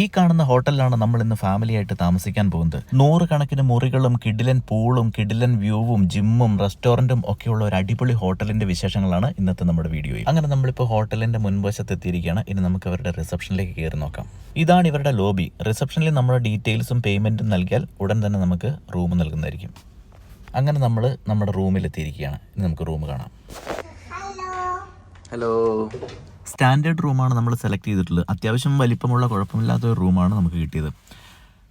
ഈ കാണുന്ന ഹോട്ടലിലാണ് നമ്മൾ ഇന്ന് ഫാമിലി ആയിട്ട് താമസിക്കാൻ പോകുന്നത്. നൂറുകണക്കിന് മുറികളും കിഡിലൻ പൂളും കിഡിലൻ വ്യൂവും ജിമ്മും റെസ്റ്റോറന്റും ഒക്കെയുള്ള ഒരു അടിപൊളി ഹോട്ടലിന്റെ വിശേഷങ്ങളാണ് ഇന്നത്തെ നമ്മുടെ വീഡിയോയിൽ അങ്ങനെ നമ്മളിപ്പോൾ ഹോട്ടലിന്റെ മുൻവശത്ത് എത്തിയിരിക്കുകയാണ്. ഇനി നമുക്ക് അവരുടെ റിസപ്ഷനിലേക്ക് കയറി നോക്കാം. ഇതാണ് ഇവരുടെ ലോബി റിസപ്ഷനിൽ നമ്മുടെ ഡീറ്റെയിൽസും പേയ്മെന്റും നൽകിയാൽ ഉടൻ തന്നെ നമുക്ക് റൂം നൽകുന്നതായിരിക്കും. അങ്ങനെ നമ്മൾ നമ്മുടെ റൂമിൽ എത്തിയിരിക്കുകയാണ്. ഇനി നമുക്ക് റൂം കാണാം. ഹലോ സ്റ്റാൻഡേർഡ് റൂമാണ് നമ്മൾ സെലക്ട് ചെയ്തിട്ടുള്ളത്. അത്യാവശ്യം വലിപ്പമുള്ള കുഴപ്പമില്ലാത്ത ഒരു റൂമാണ് നമുക്ക് കിട്ടിയത്.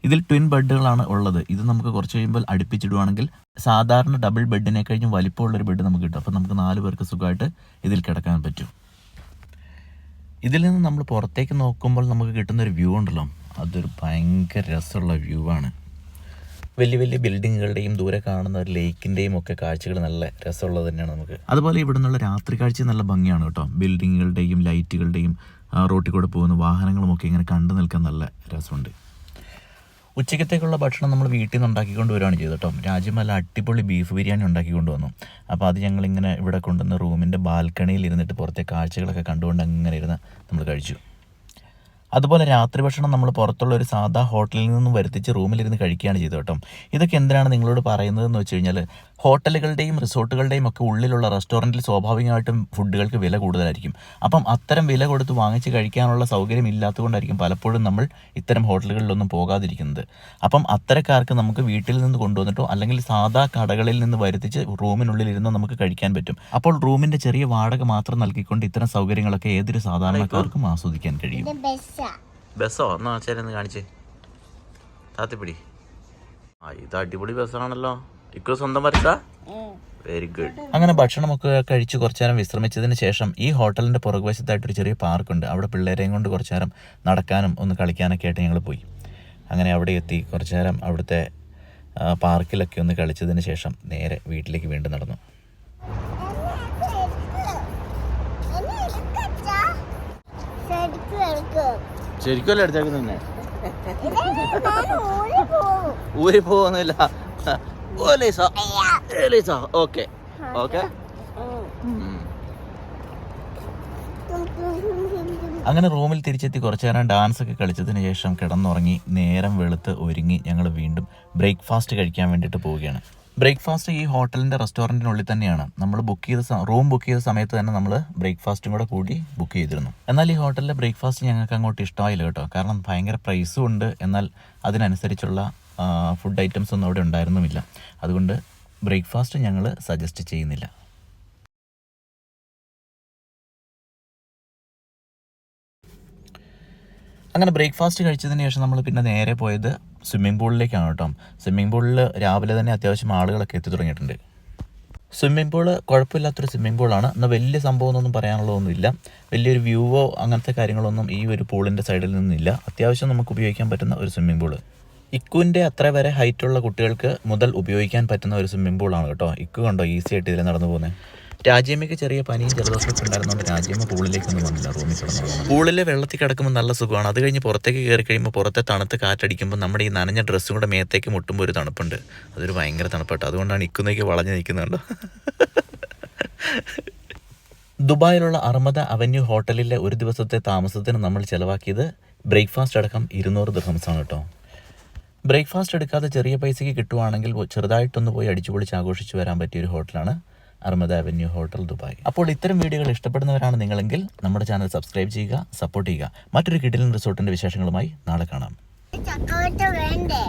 ഇതിൽ ട്വിൻ ബെഡുകളാണ് ഉള്ളത്. ഇത് നമുക്ക് കുറച്ച് കഴിയുമ്പോൾ അടുപ്പിച്ചിടുവാണെങ്കിൽ സാധാരണ ഡബിൾ ബെഡിനെ കഴിഞ്ഞും വലിപ്പമുള്ള ഒരു ബെഡ് നമുക്ക് കിട്ടും. അപ്പോൾ നമുക്ക് നാല് പേർക്ക് സുഖമായിട്ട് ഇതിൽ കിടക്കാൻ പറ്റും. ഇതിൽ നിന്ന് നമ്മൾ പുറത്തേക്ക് നോക്കുമ്പോൾ നമുക്ക് കിട്ടുന്ന ഒരു വ്യൂ ഉണ്ടല്ലോ. അതൊരു ഭയങ്കര രസമുള്ള വ്യൂ ആണ്. വലിയ വലിയ ബിൽഡിങ്ങുകളുടെയും ദൂരെ കാണുന്ന ഒരു ലേക്കിന്റെയും ഒക്കെ കാഴ്ചകൾ നല്ല രസമുള്ളത് തന്നെയാണ് നമുക്ക്. അതുപോലെ ഇവിടെ നിന്നുള്ള രാത്രി കാഴ്ച നല്ല ഭംഗിയാണ് കേട്ടോ. ബിൽഡിങ്ങുകളുടെയും ലൈറ്റുകളുടെയും റോട്ടിൽ കൂടെ പോകുന്ന വാഹനങ്ങളും ഒക്കെ ഇങ്ങനെ കണ്ടു നിൽക്കാൻ നല്ല രസമുണ്ട്. ഉച്ചക്കത്തേക്കുള്ള ഭക്ഷണം നമ്മൾ വീട്ടിൽ നിന്ന് ഉണ്ടാക്കിക്കൊണ്ട് വരികയാണ് ചെയ്തത് കേട്ടോ. രാജ്യം നല്ല അടിപൊളി ബീഫ് ബിരിയാണി ഉണ്ടാക്കിക്കൊണ്ട് വന്നു. അപ്പോൾ അത് ഞങ്ങളിങ്ങനെ ഇവിടെ കൊണ്ടുവന്ന് റൂമിന്റെ ബാൽക്കണിയിൽ ഇരുന്നിട്ട് പുറത്തെ കാഴ്ചകളൊക്കെ കണ്ടുകൊണ്ട് അങ്ങനെ ഇരുന്ന് നമ്മൾ കഴിച്ചു. അതുപോലെ രാത്രി ഭക്ഷണം നമ്മൾ പുറത്തുള്ള ഒരു സാധാ ഹോട്ടലിൽ നിന്നും വരുത്തിച്ച് റൂമിലിരുന്ന് കഴിക്കുകയാണ് ചെയ്തത് കേട്ടോ. ഇതൊക്കെ എന്തിനാണ് നിങ്ങളോട് പറയുന്നതെന്ന് വെച്ച് കഴിഞ്ഞാൽ ഹോട്ടലുകളുടെയും റിസോർട്ടുകളുടെയും ഒക്കെ ഉള്ളിലുള്ള റെസ്റ്റോറന്റിൽ സ്വാഭാവികമായിട്ടും ഫുഡുകൾക്ക് വില കൂടുതലായിരിക്കും. അപ്പം അത്തരം വില കൊടുത്ത് വാങ്ങിച്ച് കഴിക്കാനുള്ള സൗകര്യം ഇല്ലാത്തതുകൊണ്ടായിരിക്കും പലപ്പോഴും നമ്മൾ ഇത്തരം ഹോട്ടലുകളിലൊന്നും പോകാതിരിക്കുന്നത്. അപ്പം അത്തരക്കാർക്ക് നമുക്ക് വീട്ടിൽ നിന്ന് കൊണ്ടുവന്നിട്ടോ അല്ലെങ്കിൽ സാധാ കടകളിൽ നിന്ന് വരുത്തിച്ച് റൂമിനുള്ളിൽ ഇരുന്ന് നമുക്ക് കഴിക്കാൻ പറ്റും. അപ്പോൾ റൂമിന്റെ ചെറിയ വാടക മാത്രം നൽകിക്കൊണ്ട് ഇത്തരം സൗകര്യങ്ങളൊക്കെ ഏതൊരു സാധാരണക്കാർക്കും ആസ്വദിക്കാൻ കഴിയും. ബസ്സാ. എന്നാ ചേരെന്ന് കാണിച്ചേ. താത്തിപ്പിടി. ആ ഇത് അടിപൊളി ബസ്സാണല്ലോ. ഇക്കോ സ്വന്തം വരച്ച വെരി ഗുഡ് അങ്ങനെ ഭക്ഷണമൊക്കെ കഴിച്ച് കുറച്ചു നേരം വിശ്രമിച്ചതിന് ശേഷം ഈ ഹോട്ടലിന്റെ പുറകുവശത്തായിട്ട് ഒരു ചെറിയ പാർക്കുണ്ട്. അവിടെ പിള്ളേരെയും കൊണ്ട് കുറച്ചു നേരം നടക്കാനും ഒന്ന് കളിക്കാനൊക്കെ ആയിട്ട് ഞങ്ങൾ പോയി. അങ്ങനെ അവിടെ എത്തി കുറച്ചു നേരം അവിടുത്തെ പാർക്കിലൊക്കെ ഒന്ന് കളിച്ചതിന് ശേഷം നേരെ വീട്ടിലേക്ക് വീണ്ടും നടന്നു. ശരിക്കും എടുക്കും ശരിക്കും തന്നെ ഊരി പോവുന്നില്ല പോകുന്നില്ല ഓക്കെ. ഓക്കെ. അങ്ങനെ റൂമിൽ തിരിച്ചെത്തി കുറച്ചു നേരം ഡാൻസ് ഒക്കെ കളിച്ചതിന് ശേഷം കിടന്നുറങ്ങി നേരം വെളുത്ത് ഒരുങ്ങി ഞങ്ങൾ വീണ്ടും ബ്രേക്ക്ഫാസ്റ്റ് കഴിക്കാൻ വേണ്ടിയിട്ട് പോവുകയാണ്. ബ്രേക്ക്ഫാസ്റ്റ് ഈ ഹോട്ടലിന്റെ റെസ്റ്റോറന്റിനുള്ളിൽ തന്നെയാണ്. നമ്മൾ ബുക്ക് ചെയ്ത റൂം ബുക്ക് ചെയ്ത സമയത്ത് തന്നെ നമ്മൾ ബ്രേക്ക്ഫാസ്റ്റും കൂടെ കൂടി ബുക്ക് ചെയ്തിരുന്നു. എന്നാൽ ഈ ഹോട്ടലിലെ ബ്രേക്ക്ഫാസ്റ്റ് ഞങ്ങൾക്ക് അങ്ങോട്ട് ഇഷ്ടമായില്ല കേട്ടോ. കാരണം ഭയങ്കര പ്രൈസും ഉണ്ട്. എന്നാൽ അതിനനുസരിച്ചുള്ള ഫുഡ് ഐറ്റംസ് ഒന്നും അവിടെ ഉണ്ടായിരുന്നുമില്ല. അതുകൊണ്ട് ബ്രേക്ക്ഫാസ്റ്റ് ഞങ്ങൾ സജസ്റ്റ് ചെയ്യുന്നില്ല. അങ്ങനെ ബ്രേക്ക്ഫാസ്റ്റ് കഴിച്ചതിന് ശേഷം നമ്മൾ പിന്നെ നേരെ പോയത് സ്വിമ്മിംഗ് പൂളിലേക്കാണ് കേട്ടോ. സ്വിമ്മിംഗ് പൂളിൽ രാവിലെ തന്നെ അത്യാവശ്യം ആളുകളൊക്കെ എത്തി തുടങ്ങിയിട്ടുണ്ട്. സ്വിമ്മിംഗ് പൂൾ കുഴപ്പമില്ലാത്തൊരു സ്വിമ്മിംഗ് പൂളാണ്. എന്നാൽ വലിയ സംഭവമൊന്നും പറയാനുള്ളതൊന്നുമില്ല. വലിയൊരു വ്യൂവോ അങ്ങനത്തെ കാര്യങ്ങളൊന്നും ഈ ഒരു പൂളിന്റെ സൈഡിൽ നിന്നില്ല. അത്യാവശ്യം നമുക്ക് ഉപയോഗിക്കാൻ പറ്റുന്ന ഒരു സ്വിമ്മിംഗ് പൂൾ. ഇക്കുവിന്റെ അത്ര വരെ ഹൈറ്റുള്ള കുട്ടികൾക്ക് മുതൽ ഉപയോഗിക്കാൻ പറ്റുന്ന ഒരു സ്വിമ്മിംഗ് പൂളാണ് കേട്ടോ. ഇക്കു കണ്ടോ ഈസി ആയിട്ട് ഇതിൽ നടന്നു പോകുന്നത് രാജ്യമ്മയ്ക്ക് ചെറിയ പനിയും ജലദോഷമൊക്കെ ഉണ്ടായിരുന്നുണ്ട് രാജ്യമ്മ പൂളിലേക്കൊന്നും വന്നില്ല റൂമിൽ കിടന്നു പൂളിലെ വെള്ളത്തിൽ കിടക്കുമ്പോൾ നല്ല സുഖമാണ്. അത് കഴിഞ്ഞ് പുറത്തേക്ക് കയറി കഴിയുമ്പോൾ പുറത്തെ തണുത്ത് കാറ്റടിക്കുമ്പോൾ നമ്മുടെ ഈ നനഞ്ഞ ഡ്രസ്സും കൂടെ മേത്തേക്ക് മുട്ടുമ്പോൾ ഒരു തണുപ്പുണ്ട്. അതൊരു ഭയങ്കര തണുപ്പാട്ടോ. അതുകൊണ്ടാണ് ഇക്കുന്നേക്ക് വളഞ്ഞു നിൽക്കുന്നുണ്ടോ. ദുബായിലുള്ള അർമദ അവന്യൂ ഹോട്ടലിലെ ഒരു ദിവസത്തെ താമസത്തിന് നമ്മൾ ചിലവാക്കിയത് ബ്രേക്ക്ഫാസ്റ്റ് അടക്കം ഇരുന്നൂറ് ദിവസമാണ് കേട്ടോ. ബ്രേക്ക്ഫാസ്റ്റ് എടുക്കാതെ ചെറിയ പൈസയ്ക്ക് കിട്ടുവാണെങ്കിൽ ചെറുതായിട്ടൊന്ന് പോയി അടിച്ചുപൊളിച്ച് ആഘോഷിച്ച് വരാൻ പറ്റിയ ഒരു ഹോട്ടലാണ്. Armada avenue hotel Dubai. അപ്പോൾ ഇത്തരം വീഡിയോകൾ ഇഷ്ടപ്പെടുന്നവരാണ് നിങ്ങളെങ്കിൽ നമ്മുടെ ചാനൽ സബ്സ്ക്രൈബ് ചെയ്യുക സപ്പോർട്ട് ചെയ്യുക. മറ്റൊരു കിടിലൻ റിസോർട്ടിന്റെ വിശേഷങ്ങളുമായി നാളെ കാണാം. വേണ്ടേ?